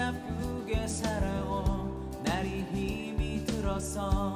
숨가쁘게 살아온 날이 힘이 들어서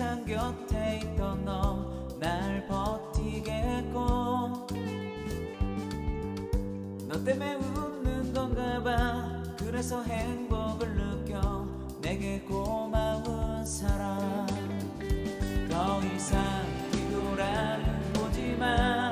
항상 곁에 있던 너 날 버티겠고. 너 때문에 웃는 건가 봐. 그래서 행복을 느껴 내게 고마운 사람. 더 이상 뒤돌아는 보지 마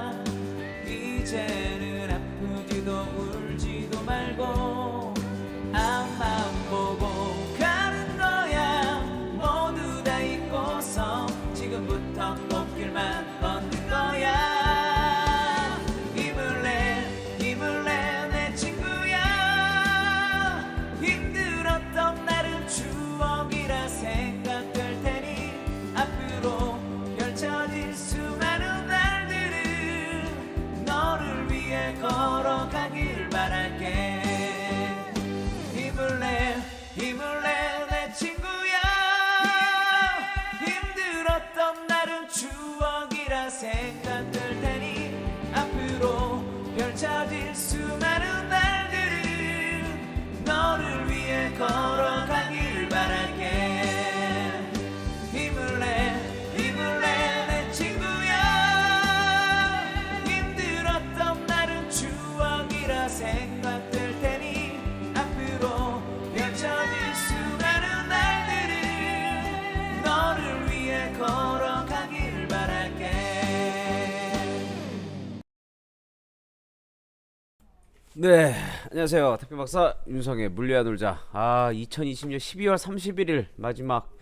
네, 안녕하세요. 택배 박사 윤성의 물리야 놀자. 아, 2020년 12월 31일 마지막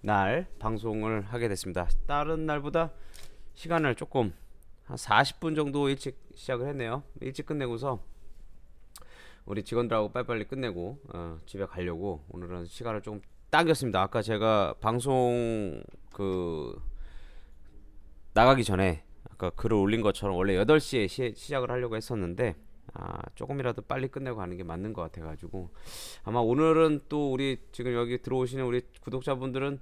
날 방송을 하게 됐습니다. 다른 날보다 시간을 조금 한 40분 정도 일찍 시작을 했네요. 일찍 끝내고서 우리 직원들하고 빨리빨리 끝내고 어, 집에 가려고 오늘은 시간을 좀 당겼습니다. 아까 제가 방송 그 나가기 전에 아까 글을 올린 것처럼 원래 8시에 시, 시작을 하려고 했었는데 아, 조금이라도 빨리 끝내고 가는 게 맞는 것 같아가지고 아마 오늘은 또 우리 지금 여기 들어오시는 우리 구독자분들은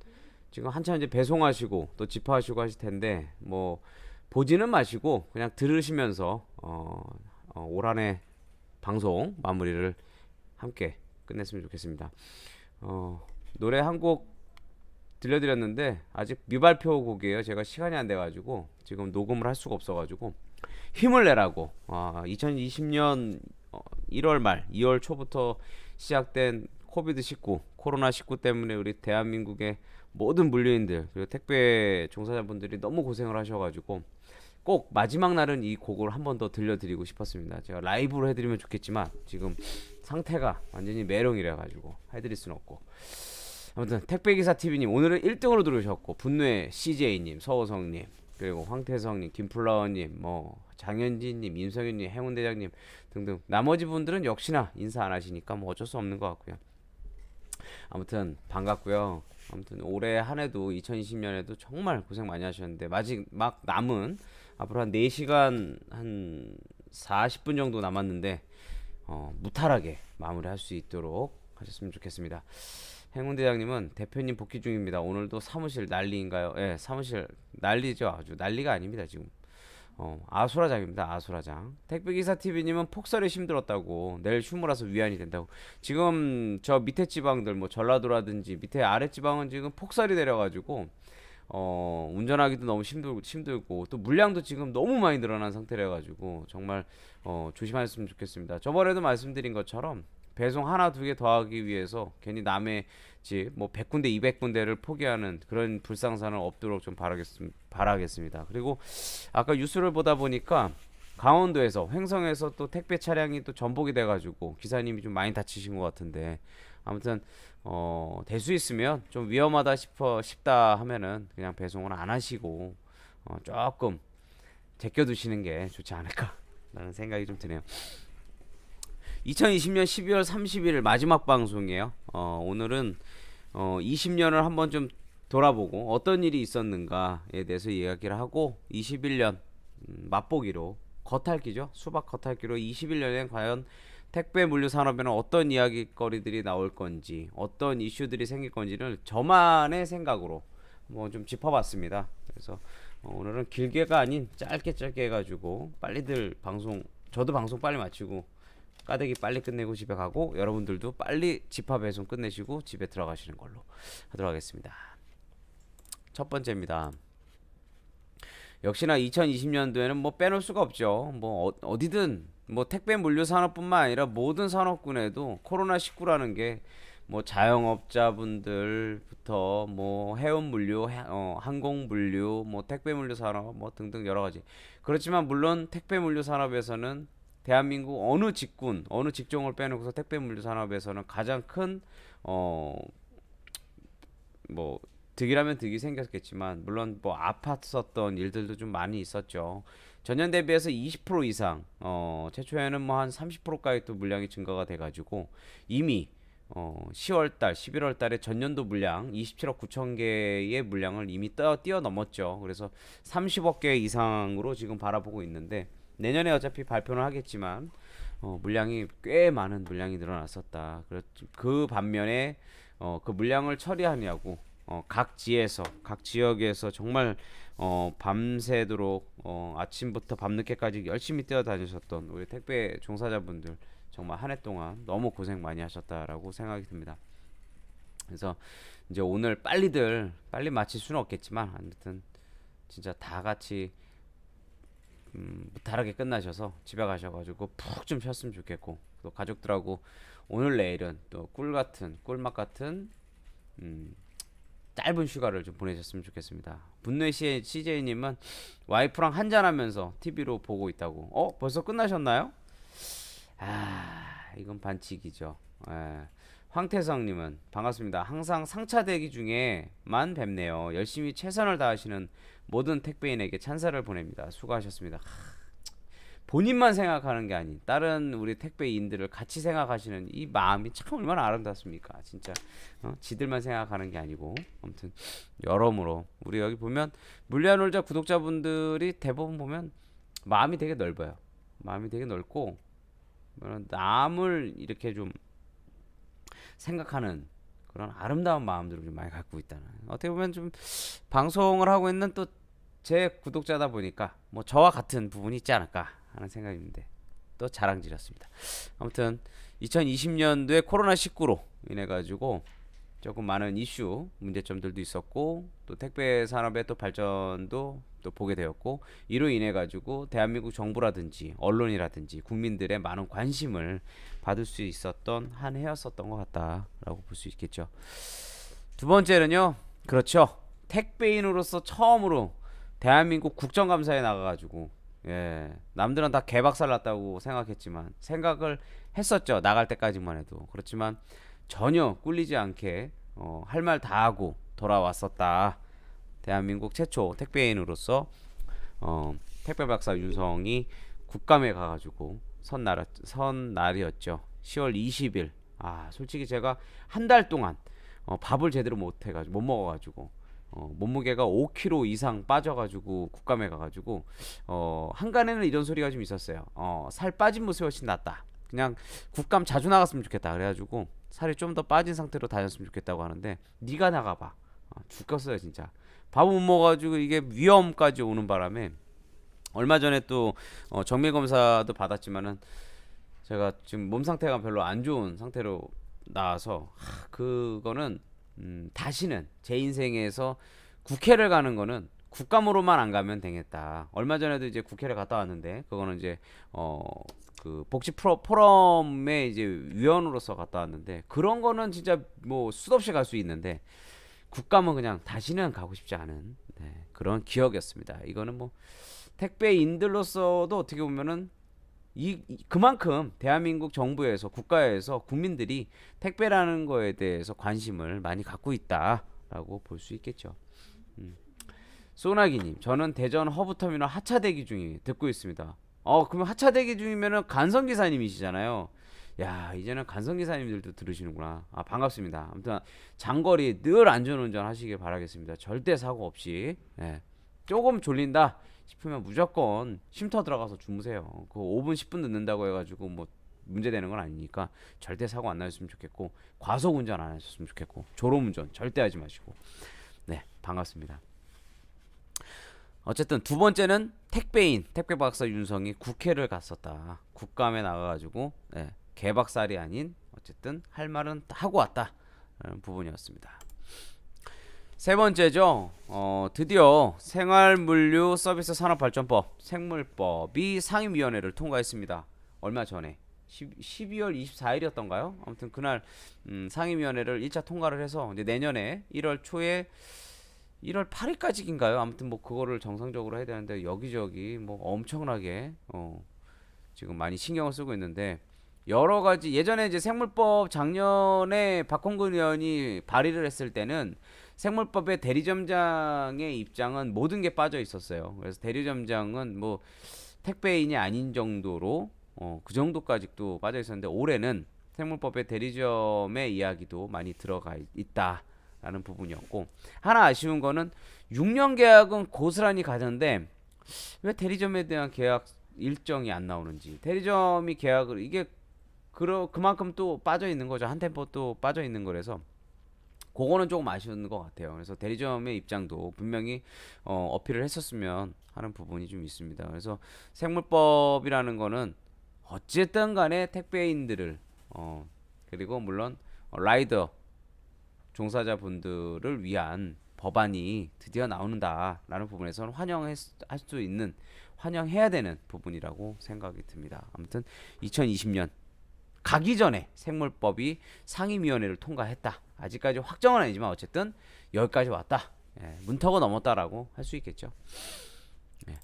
지금 한참 이제 배송하시고 또 집하시고 하실 텐데 뭐 보지는 마시고 그냥 들으시면서 어, 어, 올 한해 방송 마무리를 함께 끝냈으면 좋겠습니다. 어, 노래 한 곡 들려드렸는데 아직 미발표 곡이에요. 제가 시간이 안 돼가지고 지금 녹음을 할 수가 없어가지고 힘을 내라고 아, 2020년 1월 말 2월 초부터 시작된 코비드 19 코로나 19 때문에 우리 대한민국의 모든 물류인들 그리고 택배 종사자분들이 너무 고생을 하셔가지고 꼭 마지막 날은 이 곡을 한 번 더 들려드리고 싶었습니다. 제가 라이브로 해드리면 좋겠지만 지금 상태가 완전히 메롱이라 가지고 해드릴 수는 없고 아무튼 택배기사 TV님 오늘은 1등으로 들어오셨고 분노의 CJ님 서호성님 그리고 황태성님 김플라워님 뭐 장현진님 임성윤님 행운대장님 등등 나머지 분들은 역시나 인사 안 하시니까 뭐 어쩔 수 없는 것 같고요 아무튼 반갑고요 아무튼 올해 한 해도 2020년에도 정말 고생 많이 하셨는데 마지막 남은 앞으로 한 4시간 한 40분 정도 남았는데 어, 무탈하게 마무리할 수 있도록 하셨으면 좋겠습니다. 행운대장님은 대표님 복귀 중입니다. 오늘도 사무실 난리인가요? 예, 사무실 난리죠. 아주 난리가 아닙니다. 지금 어, 아수라장입니다. 아수라장. 택배기사 TV님은 폭설에 힘들었다고 내일 휴무라서 위안이 된다고. 지금 저 밑에 지방들 뭐 전라도라든지 밑에 아래 지방은 지금 폭설이 내려가지고 어, 운전하기도 너무 힘들고 힘들고 또 물량도 지금 너무 많이 늘어난 상태라 가지고 정말 어, 조심하셨으면 좋겠습니다. 저번에도 말씀드린 것처럼 배송 하나 두 개 더하기 위해서 괜히 남의 집 뭐 100군데 200군데를 포기하는 그런 불상사는 없도록 좀 바라겠습, 바라겠습니다. 그리고 아까 뉴스를 보다 보니까 강원도에서 횡성에서 또 택배 차량이 또 전복이 돼가지고 기사님이 좀 많이 다치신 것 같은데 아무튼 어, 될 수 있으면 좀 위험하다 싶어 싶다 하면은 그냥 배송을 안 하시고 어, 조금 제껴두시는 게 좋지 않을까라는 생각이 좀 드네요. 2020년 12월 31일 마지막 방송이에요. 어, 오늘은 어, 20년을 한번 좀 돌아보고 어떤 일이 있었는가에 대해서 이야기를 하고 21년 음, 맛보기로 겉핥기죠. 수박 겉핥기로 21년엔 과연 택배 물류 산업에는 어떤 이야기거리들이 나올 건지 어떤 이슈들이 생길 건지를 저만의 생각으로 뭐 좀 짚어봤습니다. 그래서 어, 오늘은 길게가 아닌 짧게 짧게 해가지고 빨리들 방송 저도 방송 빨리 마치고 까대기 빨리 끝내고 집에 가고 여러분들도 빨리 집합 배송 끝내시고 집에 들어가시는 걸로 하도록 하겠습니다. 첫 번째입니다. 역시나 2020년도에는 뭐 빼놓을 수가 없죠. 뭐 어, 어디든 뭐 택배 물류 산업뿐만 아니라 모든 산업군에도 코로나 19라는 게 뭐 자영업자분들부터 뭐 해운 물류, 해- 어, 항공 물류, 뭐 택배 물류 산업 뭐 등등 여러 가지. 그렇지만 물론 택배 물류 산업에서는 대한민국 어느 직군, 어느 직종을 빼놓고서 택배 물류 산업에서는 가장 큰 어, 뭐 득이라면 득이 생겼겠지만 물론 뭐 아팠었던 일들도 좀 많이 있었죠. 전년 대비해서 20% 이상 어 최초에는 뭐 한 30%까지 또 물량이 증가가 돼 가지고 이미 어 10월 달, 11월 달에 전년도 물량 27억 9천 개의 물량을 이미 떠, 뛰어넘었죠. 그래서 30억 개 이상으로 지금 바라보고 있는데 내년에 어차피 발표는 하겠지만 어, 물량이 꽤 많은 물량이 늘어났었다. 그 반면에 어, 그 물량을 처리하냐고 어, 각 지에서 각 지역에서 정말 어, 밤새도록 어, 아침부터 밤늦게까지 열심히 뛰어다니셨던 우리 택배 종사자분들 정말 한 해 동안 너무 고생 많이 하셨다라고 생각이 듭니다. 그래서 이제 오늘 빨리들 빨리 마칠 수는 없겠지만 아무튼 진짜 다 같이 음, 무탈하게 끝나셔서 집에 가셔가지고 푹 좀 쉬었으면 좋겠고 또 가족들하고 오늘 내일은 또 꿀 같은 꿀맛 같은 음, 짧은 휴가를 좀 보내셨으면 좋겠습니다. 분노의 시 CJ님은 와이프랑 한잔하면서 TV로 보고 있다고. 어 벌써 끝나셨나요? 아 이건 반칙이죠. 예. 황태성님은 반갑습니다. 항상 상차 대기 중에만 뵙네요. 열심히 최선을 다하시는 모든 택배인에게 찬사를 보냅니다. 수고하셨습니다. 하, 본인만 생각하는 게 아닌 다른 우리 택배인들을 같이 생각하시는 이 마음이 참 얼마나 아름답습니까? 진짜 어? 지들만 생각하는 게 아니고 아무튼 여러모로 우리 여기 보면 물리한 놀자 구독자분들이 대부분 보면 마음이 되게 넓어요. 마음이 되게 넓고 남을 이렇게 좀 생각하는 그런 아름다운 마음들을 좀 많이 갖고 있다는 어떻게 보면 좀 방송을 하고 있는 또 제 구독자다 보니까 뭐 저와 같은 부분이 있지 않을까 하는 생각인데 또 자랑질이었습니다. 아무튼 2020년도에 코로나 19로 인해 가지고 조금 많은 이슈 문제점들도 있었고 또 택배 산업의 또 발전도 또 보게 되었고 이로 인해 가지고 대한민국 정부라든지 언론이라든지 국민들의 많은 관심을 받을 수 있었던 한 해였었던 것 같다라고 볼 수 있겠죠. 두 번째는요, 그렇죠. 택배인으로서 처음으로 대한민국 국정감사에 나가가지고 예 남들은 다 개박살 났다고 생각했지만 생각을 했었죠 나갈 때까지만 해도 그렇지만 전혀 꿀리지 않게 어, 할 말 다 하고 돌아왔었다 대한민국 최초 택배인으로서 어, 택배 박사 윤성이 국감에 가가지고 선날 선 날이었죠 10월 20일 아 솔직히 제가 한 달 동안 어, 밥을 제대로 못 해가지고 못 먹어가지고 어, 몸무게가 5kg 이상 빠져가지고 국감에 가가지고 어, 한간에는 이런 소리가 좀 있었어요. 어, 살 빠진 모습이 훨씬 낫다. 그냥 국감 자주 나갔으면 좋겠다. 그래가지고 살이 좀 더 빠진 상태로 다녔으면 좋겠다고 하는데 네가 나가봐. 어, 죽겠어요 진짜. 밥 못 먹어가지고 이게 위험까지 오는 바람에 얼마 전에 또 어, 정밀 검사도 받았지만은 제가 지금 몸 상태가 별로 안 좋은 상태로 나와서 하, 그거는 음, 다시는 제 인생에서 국회를 가는 거는 국감으로만 안 가면 되겠다. 얼마 전에도 이제 국회를 갔다 왔는데 그거는 이제 어 그 복지 프로, 포럼에 이제 위원으로서 갔다 왔는데 그런 거는 진짜 뭐 수없이 갈 수 있는데 국감은 그냥 다시는 가고 싶지 않은 네, 그런 기억이었습니다. 이거는 뭐 택배인들로서도 어떻게 보면은 이, 이- 그만큼 대한민국 정부에서 국가에서 국민들이 택배라는 거에 대해서 관심을 많이 갖고 있다라고 볼 수 있겠죠. 음. 소나기님, 저는 대전 허브터미널 하차 대기 중이 듣고 있습니다. 어, 그러면 하차 대기 중이면은 간선 기사님이시잖아요. 야, 이제는 간선 기사님들도 들으시는구나. 아, 반갑습니다. 아무튼 장거리 늘 안전운전 하시길 바라겠습니다. 절대 사고 없이. 예. 조금 졸린다 싶으면 무조건 쉼터 들어가서 주무세요. 그 5분 10분 늦는다고 해가지고 뭐 문제 되는 건 아니니까 절대 사고 안 나셨으면 좋겠고 과속 운전 안 하셨으면 좋겠고 졸음 운전 절대 하지 마시고 네 반갑습니다. 어쨌든 두 번째는 택배인 택배 박사 윤성이 국회를 갔었다. 국감에 나가가지고 네, 개박살이 아닌 어쨌든 할 말은 다 하고 왔다 라는 부분이었습니다. 세 번째죠. 어, 드디어 생활물류 서비스 산업발전법 생물법이 상임위원회를 통과했습니다. 얼마 전에 10, 12월 24일이었던가요? 아무튼 그날 음, 상임위원회를 1차 통과를 해서 이제 내년에 1월 초에 1월 8일까지인가요? 아무튼 뭐 그거를 정상적으로 해야 되는데 여기저기 뭐 엄청나게 어, 지금 많이 신경을 쓰고 있는데 여러 가지 예전에 이제 생물법 작년에 박홍근 의원이 발의를 했을 때는 생물법의 대리점장의 입장은 모든 게 빠져 있었어요. 그래서 대리점장은 뭐 택배인이 아닌 정도로 어, 그 정도까지 또 빠져 있었는데 올해는 생물법의 대리점의 이야기도 많이 들어가 있- 있다 라는 부분이었고 하나 아쉬운 거는 6년 계약은 고스란히 가는데 왜 대리점에 대한 계약 일정이 안 나오는지 대리점이 계약을 이게 그러 그만큼 또 빠져 있는 거죠 한 템포 또 빠져 있는 거라서 그거는 조금 아쉬운 것 같아요. 그래서 대리점의 입장도 분명히 어, 어필을 했었으면 하는 부분이 좀 있습니다. 그래서 생물법이라는 거는 어쨌든 간에 택배인들을 어, 그리고 물론 어, 라이더 종사자분들을 위한 법안이 드디어 나오는다라는 부분에서는 환영할 수 있는 환영해야 되는 부분이라고 생각이 듭니다. 아무튼 2020년 가기 전에 생물법이 상임위원회를 통과했다. 아직까지 확정은 아니지만 어쨌든 여기까지 왔다. 예, 문턱을 넘었다라고 할 수 있겠죠. 예.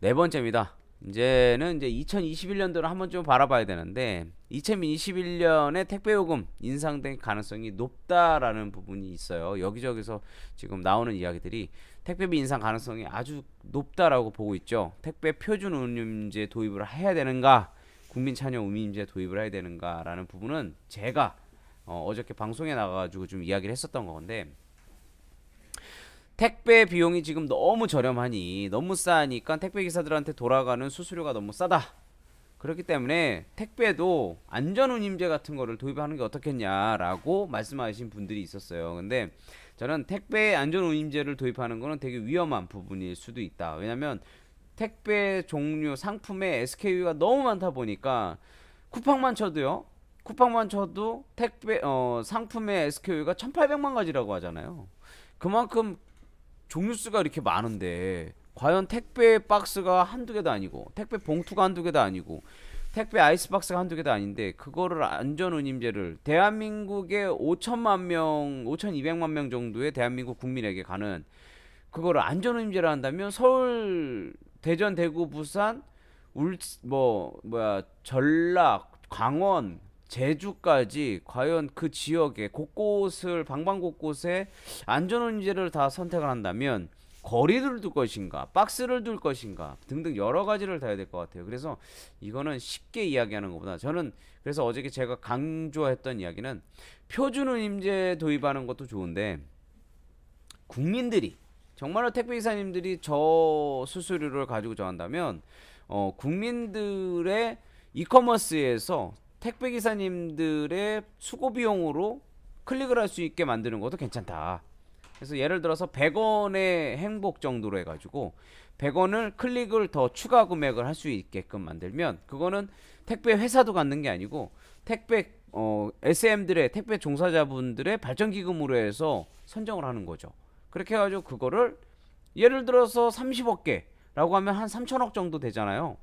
네 번째입니다. 이제는 이제 2021년도를 한번 좀 바라봐야 되는데 2021년에 택배 요금 인상될 가능성이 높다라는 부분이 있어요. 여기저기서 지금 나오는 이야기들이 택배비 인상 가능성이 아주 높다라고 보고 있죠. 택배 표준 운임제 도입을 해야 되는가? 국민 찬용 운임제 도입을 해야 되는가라는 부분은 제가 어, 어저께 방송에 나가가지고 좀 이야기를 했었던 건데 택배 비용이 지금 너무 저렴하니 너무 싸니까 택배 기사들한테 돌아가는 수수료가 너무 싸다. 그렇기 때문에 택배도 안전운임제 같은 거를 도입하는 게 어떻겠냐라고 말씀하신 분들이 있었어요. 근데 저는 택배 안전운임제를 도입하는 거는 되게 위험한 부분일 수도 있다. 왜냐면 택배 종류 상품의 SKU가 너무 많다 보니까 쿠팡만 쳐도요. 쿠팡만 쳐도 택배 어 상품의 SKU가 1,800만 가지라고 하잖아요. 그만큼 종류 수가 이렇게 많은데 과연 택배 박스가 한두 개도 아니고 택배 봉투가 한두 개도 아니고 택배 아이스박스가 한두 개도 아닌데 그거를 안전운임제를 대한민국의 5천만 명, 5,200만 명 정도의 대한민국 국민에게 가는 그거를 안전운임제를 한다면 서울, 대전, 대구, 부산, 울, 뭐 뭐야 전락, 강원, 제주까지 과연 그 지역에 곳곳을 방방곳곳에 안전운임제를 다 선택을 한다면 거리를 둘 것인가, 박스를 둘 것인가 등등 여러 가지를 다 해야 될 것 같아요. 그래서 이거는 쉽게 이야기하는 것보다 저는 그래서 어저께 제가 강조했던 이야기는 표준운임제 도입하는 것도 좋은데 국민들이 정말로 택배기사님들이 저 수수료를 가지고 정한다면 어, 국민들의 이커머스에서 택배 기사님들의 수고 비용으로 클릭을 할 수 있게 만드는 것도 괜찮다. 그래서 예를 들어서 100원의 행복 정도로 해가지고 100원을 클릭을 더 추가 금액을 할 수 있게끔 만들면 그거는 택배 회사도 갖는 게 아니고 택배 어, SM들의 택배 종사자분들의 발전 기금으로 해서 선정을 하는 거죠. 그렇게 해가지고 그거를 예를 들어서 30억 개라고 하면 한 3천억 정도 되잖아요.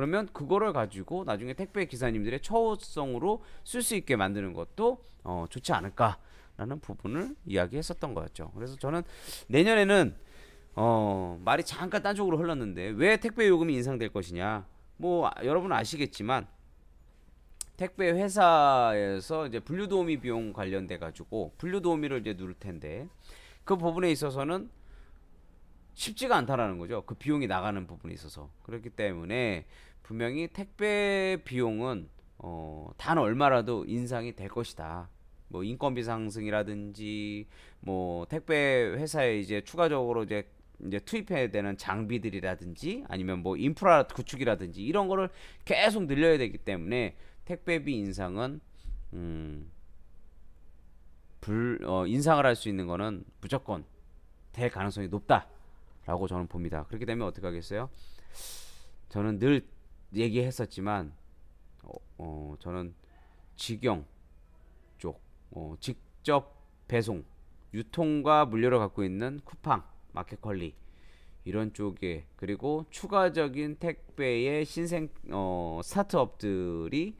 그러면 그거를 가지고 나중에 택배 기사님들의 처우성으로 쓸 수 있게 만드는 것도 어, 좋지 않을까라는 부분을 이야기했었던 거였죠. 그래서 저는 내년에는 어, 말이 잠깐 딴 쪽으로 흘렀는데 왜 택배 요금이 인상될 것이냐? 뭐 아, 여러분 아시겠지만 택배 회사에서 이제 분류 도우미 비용 관련돼 가지고 분류 도우미를 이제 누를 텐데 그 부분에 있어서는 쉽지가 않다라는 거죠. 그 비용이 나가는 부분에 있어서 그렇기 때문에 분명히 택배 비용은 어, 단 얼마라도 인상이 될 것이다. 뭐 인건비 상승이라든지 뭐 택배 회사에 이제 추가적으로 이제 이제 투입해야 되는 장비들이라든지 아니면 뭐 인프라 구축이라든지 이런 거를 계속 늘려야 되기 때문에 택배비 인상은 음, 불 어, 인상을 할 수 있는 거는 무조건 될 가능성이 높다라고 저는 봅니다. 그렇기 때문에 어떻게 하겠어요? 저는 늘 얘기했었지만 어, 어 저는 직영 쪽 어, 직접 배송 유통과 물류를 갖고 있는 쿠팡 마켓컬리 이런 쪽에 그리고 추가적인 택배의 신생 어, 스타트업들이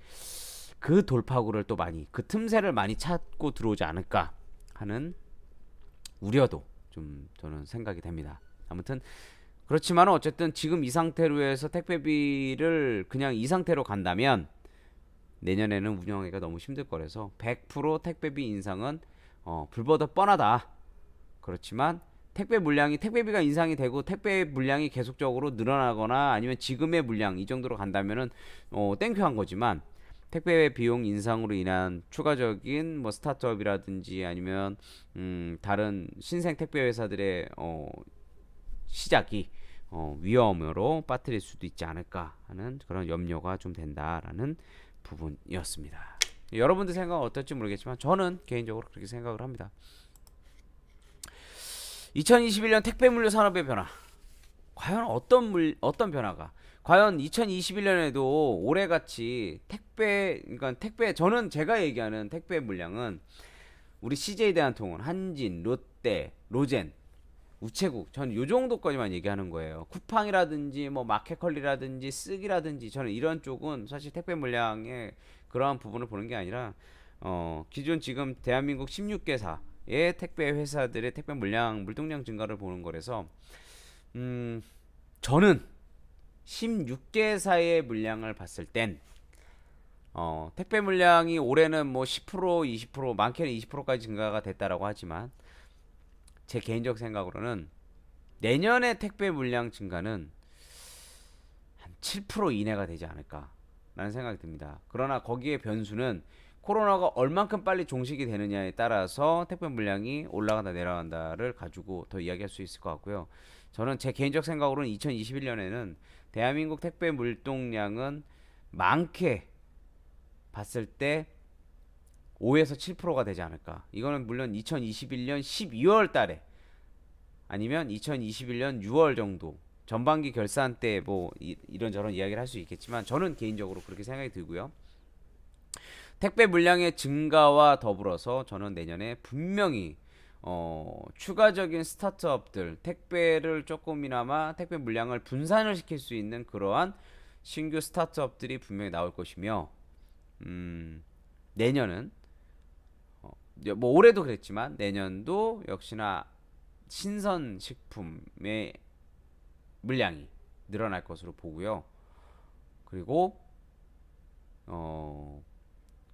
그 돌파구를 또 많이 그 틈새를 많이 찾고 들어오지 않을까 하는 우려도 좀 저는 생각이 됩니다. 아무튼 그렇지만 어쨌든 지금 이 상태로 해서 택배비를 그냥 이 상태로 간다면 내년에는 운영하기가 너무 힘들 거라서 100% 택배비 인상은 어, 불보듯 뻔하다. 그렇지만 택배 물량이 택배비가 인상이 되고 택배 물량이 계속적으로 늘어나거나 아니면 지금의 물량 이 정도로 간다면은 어, 땡큐한 거지만 택배 비용 인상으로 인한 추가적인 뭐 스타트업이라든지 아니면 음, 다른 신생 택배 회사들의 어, 시작이 어, 위험으로 빠뜨릴 수도 있지 않을까 하는 그런 염려가 좀 된다라는 부분이었습니다. 여러분들 생각은 어떨지 모르겠지만 저는 개인적으로 그렇게 생각을 합니다. 2021년 택배 물류 산업의 변화. 과연 어떤 물 어떤 변화가? 과연 2021년에도 올해같이 택배 그러니까 택배 저는 제가 얘기하는 택배 물량은 우리 CJ 대한통운, 한진, 롯데, 로젠, 우체국 전요 정도까지만 얘기하는 거예요. 쿠팡이라든지 뭐 마켓컬리라든지 쓰기라든지 저는 이런 쪽은 사실 택배 물량의 그러한 부분을 보는 게 아니라 어 기존 지금 대한민국 16개사의 택배 회사들의 택배 물량 물동량 증가를 보는 거라서 음 저는 16개사의 물량을 봤을 땐 어, 택배 물량이 올해는 뭐 10% 20% 많게는 20%까지 증가가 됐다라고 하지만 제 개인적 생각으로는 내년의 택배 물량 증가는 한 7% 이내가 되지 않을까라는 생각이 듭니다. 그러나 거기에 변수는 코로나가 얼만큼 빨리 종식이 되느냐에 따라서 택배 물량이 올라간다 내려간다를 가지고 더 이야기할 수 있을 것 같고요. 저는 제 개인적 생각으로는 2021년에는 대한민국 택배 물동량은 많게 봤을 때 5에서 7%가 되지 않을까. 이거는 물론 2021년 12월 달에 아니면 2021년 6월 정도 전반기 결산 때 뭐 이런저런 이야기를 할 수 있겠지만 저는 개인적으로 그렇게 생각이 들고요. 택배 물량의 증가와 더불어서 저는 내년에 분명히 어, 추가적인 스타트업들 택배를 조금이나마 택배 물량을 분산을 시킬 수 있는 그러한 신규 스타트업들이 분명히 나올 것이며 음, 내년은 어, 뭐 올해도 그랬지만 내년도 역시나 신선 식품의 물량이 늘어날 것으로 보고요. 그리고 어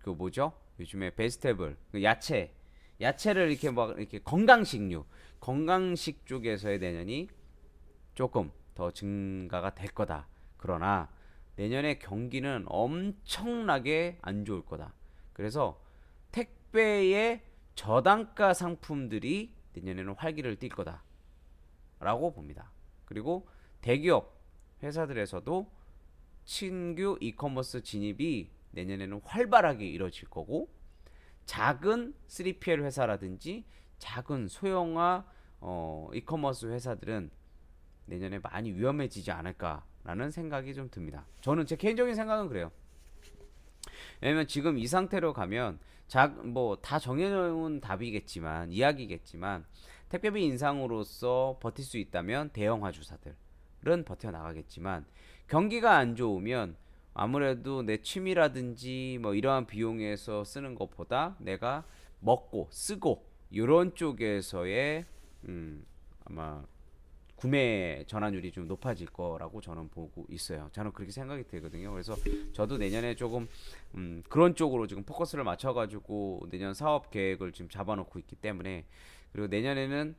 그 뭐죠? 요즘에 베스테블 그 야채 야채를 이렇게 막 이렇게 건강식류 건강식 쪽에서의 내년이 조금 더 증가가 될 거다. 그러나 내년에 경기는 엄청나게 안 좋을 거다. 그래서 택배의 저단가 상품들이 내년에는 활기를 띨 거다. 라고 봅니다. 그리고 대기업 회사들에서도 신규 이커머스 진입이 내년에는 활발하게 이루어질 거고 작은 3PL 회사라든지 작은 소형화 어, 이커머스 회사들은 내년에 많이 위험해지지 않을까라는 생각이 좀 듭니다. 저는 제 개인적인 생각은 그래요. 왜냐면 지금 이 상태로 가면 작 뭐 다 정해놓은 답이겠지만 이야기겠지만 택배비 인상으로서 버틸 수 있다면 대형 화주사들은 버텨 나가겠지만 경기가 안 좋으면 아무래도 내 취미라든지 뭐 이러한 비용에서 쓰는 것보다 내가 먹고 쓰고 이런 쪽에서의 음 아마 구매 전환율이 좀 높아질 거라고 저는 보고 있어요. 저는 그렇게 생각이 되거든요. 그래서 저도 내년에 조금 음, 그런 쪽으로 지금 포커스를 맞춰가지고 내년 사업 계획을 지금 잡아놓고 있기 때문에 그리고 내년에는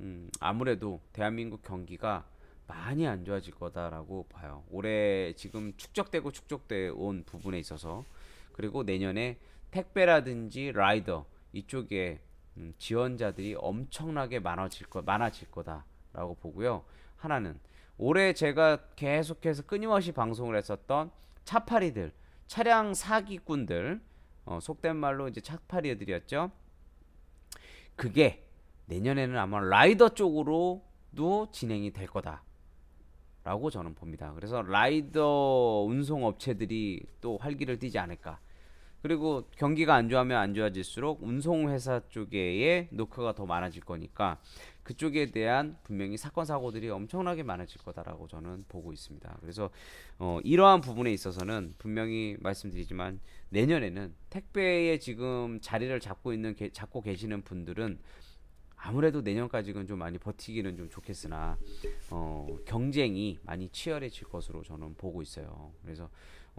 음, 아무래도 대한민국 경기가 많이 안 좋아질 거다라고 봐요. 올해 지금 축적되고 축적돼 온 부분에 있어서 그리고 내년에 택배라든지 라이더 이쪽에 음, 지원자들이 엄청나게 많아질 거 많아질 거다 라고 보고요. 하나는 올해 제가 계속해서 끊임없이 방송을 했었던 차파리들, 차량 사기꾼들, 어, 속된 말로 이제 차파리들이었죠. 그게 내년에는 아마 라이더 쪽으로도 진행이 될 거다. 라고 저는 봅니다. 그래서 라이더 운송 업체들이 또 활기를 띠지 않을까. 그리고 경기가 안 좋아하면 안 좋아질수록 운송 회사 쪽에의 노크가 더 많아질 거니까 그쪽에 대한 분명히 사건 사고들이 엄청나게 많아질 거다라고 저는 보고 있습니다. 그래서 어, 이러한 부분에 있어서는 분명히 말씀드리지만 내년에는 택배에 지금 자리를 잡고 있는 게, 잡고 계시는 분들은 아무래도 내년까지는 좀 많이 버티기는 좀 좋겠으나 어, 경쟁이 많이 치열해질 것으로 저는 보고 있어요. 그래서 어,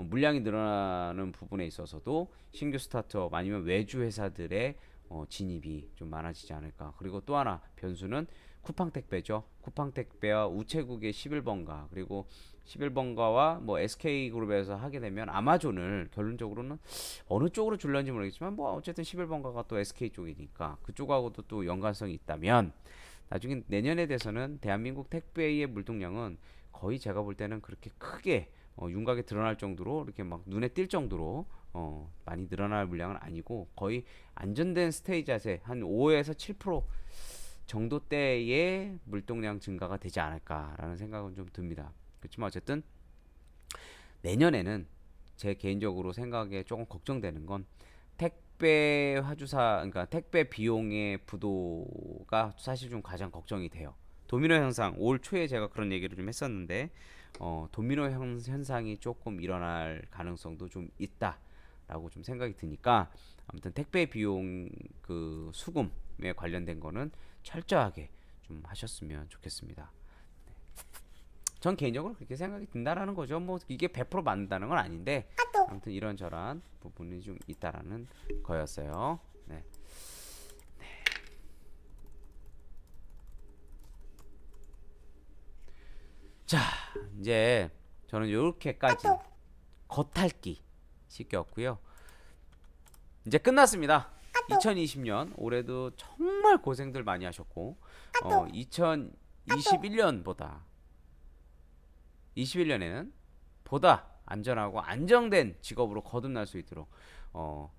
물량이 늘어나는 부분에 있어서도 신규 스타트업 아니면 외주 회사들의 어, 진입이 좀 많아지지 않을까. 그리고 또 하나 변수는 쿠팡 택배죠. 쿠팡 택배와 우체국의 11번가 그리고 11번가와 뭐 SK 그룹에서 하게 되면 아마존을 결론적으로는 어느 쪽으로 줄는지 모르겠지만 뭐 어쨌든 11번가가 또 SK 쪽이니까 그쪽하고도 또 연관성이 있다면 나중에 내년에 대해서는 대한민국 택배의 물동량은 거의 제가 볼 때는 그렇게 크게 어, 윤곽에 드러날 정도로 이렇게 막 눈에 띌 정도로 어, 많이 늘어날 물량은 아니고 거의 안전된 스테이 자세 한 5에서 7% 정도 때의 물동량 증가가 되지 않을까라는 생각은 좀 듭니다. 그렇지만 어쨌든 내년에는 제 개인적으로 생각에 조금 걱정되는 건 택배 화주사 그러니까 택배 비용의 부도가 사실 좀 가장 걱정이 돼요. 도미노 현상 올 초에 제가 그런 얘기를 좀 했었는데 어, 도미노 현, 현상이 조금 일어날 가능성도 좀 있다라고 좀 생각이 드니까 아무튼 택배 비용 그 수금에 관련된 거는 철저하게 좀 하셨으면 좋겠습니다. 네. 전 개인적으로 그렇게 생각이 든다라는 거죠. 뭐 이게 100% 맞는다는 건 아닌데 아무튼 이런 저런 부분이 좀 있다라는 거였어요. 네. 네. 자, 이제 저는 이렇게까지 겉핥기 시켰고요. 이제 끝났습니다. 2020년 올해도 정말 고생들 많이 하셨고 어, 2021년보다 21년에는 보다 안전하고 안정된 직업으로 거듭날 수 있도록 어,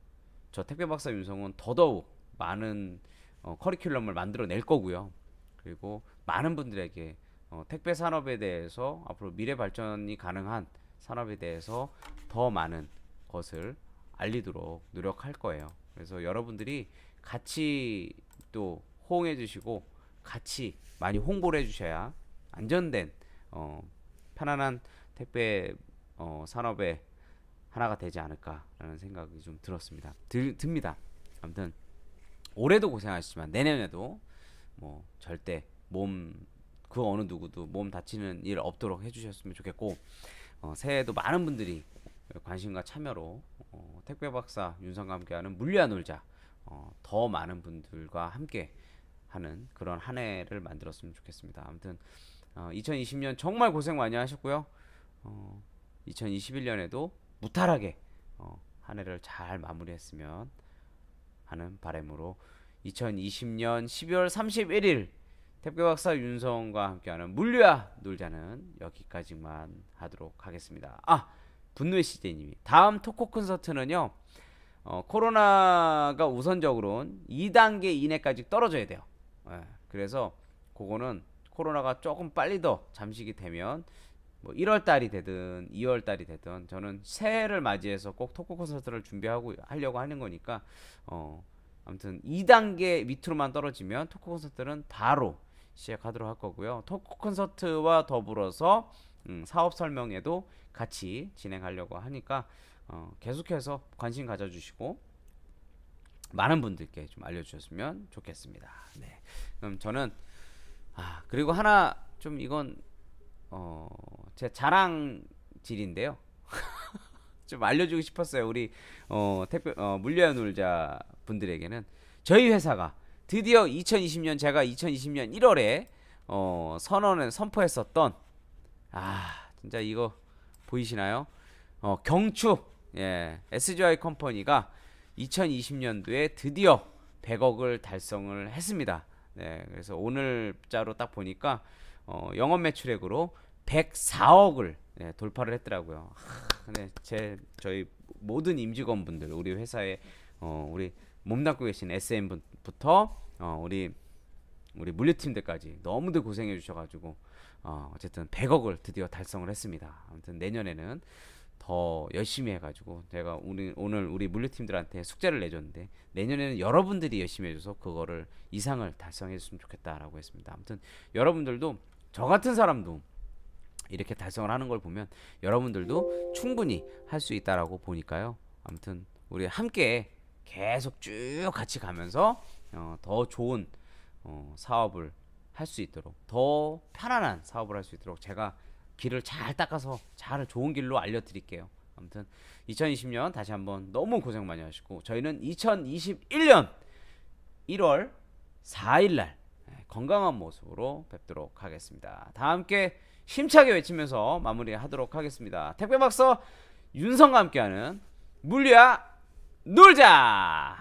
저 택배 박사 윤성은 더더욱 많은 어, 커리큘럼을 만들어 낼 거고요. 그리고 많은 분들에게 어, 택배 산업에 대해서 앞으로 미래 발전이 가능한 산업에 대해서 더 많은 것을 알리도록 노력할 거예요. 그래서 여러분들이 같이 또 호응해 주시고 같이 많이 홍보를 해 주셔야 안전된 어, 편안한 택배 어, 산업의 하나가 되지 않을까라는 생각이 좀 들었습니다. 들, 듭니다. 아무튼 올해도 고생하셨지만 내년에도 뭐 절대 몸 그 어느 누구도 몸 다치는 일 없도록 해주셨으면 좋겠고 어, 새해에도 많은 분들이 관심과 참여로 어, 택배 박사 윤성과 함께하는 물리아 놀자 어, 더 많은 분들과 함께 하는 그런 한 해를 만들었으면 좋겠습니다. 아무튼 어, 2020년 정말 고생 많이 하셨고요. 어, 2021년에도 무탈하게 어, 한 해를 잘 마무리했으면 하는 바람으로 2020년 12월 31일 택배 박사 윤성과 함께하는 물류야 놀자는 여기까지만 하도록 하겠습니다. 아 분노의 시대님이 다음 토크 콘서트는요. 어, 코로나가 우선적으로는 2단계 이내까지 떨어져야 돼요. 예, 그래서 그거는 코로나가 조금 빨리 더 잠식이 되면 뭐 1월 달이 되든 2월 달이 되든 저는 새해를 맞이해서 꼭 토크 콘서트를 준비하고 하려고 하는 거니까 어 아무튼 2단계 밑으로만 떨어지면 토크 콘서트는 바로 시작하도록 할 거고요. 토크 콘서트와 더불어서 음, 사업 설명회도 같이 진행하려고 하니까 어, 계속해서 관심 가져주시고 많은 분들께 좀 알려주셨으면 좋겠습니다. 네. 그럼 저는 아 그리고 하나 좀 이건 어 제 자랑질인데요. 좀 알려주고 싶었어요. 우리 어 택배 어 물류야 놀자 분들에게는 저희 회사가 드디어 2020년 제가 2020년 1월에 어 선언을 선포했었던 아 진짜 이거 보이시나요? 어 경축 예 SGI 컴퍼니가 2020년도에 드디어 100억을 달성을 했습니다. 네, 그래서 오늘자로 딱 보니까 어, 영업 매출액으로 104억을 네, 돌파를 했더라고요. 하, 근데 제 저희 모든 임직원분들 우리 회사에 어, 우리 몸담고 계신 SM 분 부터 어, 우리 우리 물류팀들까지 너무들 고생해 주셔가지고 어, 어쨌든 100억을 드디어 달성을 했습니다. 아무튼 내년에는 더 열심히 해가지고 제가 우리 오늘 우리 물류팀들한테 숙제를 내줬는데 내년에는 여러분들이 열심히 해줘서 그거를 이상을 달성해줬으면 좋겠다라고 했습니다. 아무튼 여러분들도 저 같은 사람도 이렇게 달성을 하는 걸 보면 여러분들도 충분히 할 수 있다라고 보니까요. 아무튼 우리 함께 계속 쭉 같이 가면서 어, 더 좋은 어, 사업을 할 수 있도록 더 편안한 사업을 할 수 있도록 제가 길을 잘 닦아서 잘 좋은 길로 알려드릴게요. 아무튼 2020년 다시 한번 너무 고생 많이 하시고 저희는 2021년 1월 4일날 건강한 모습으로 뵙도록 하겠습니다. 다 함께 힘차게 외치면서 마무리하도록 하겠습니다. 택배박서 윤성과 함께하는 물리야 놀자.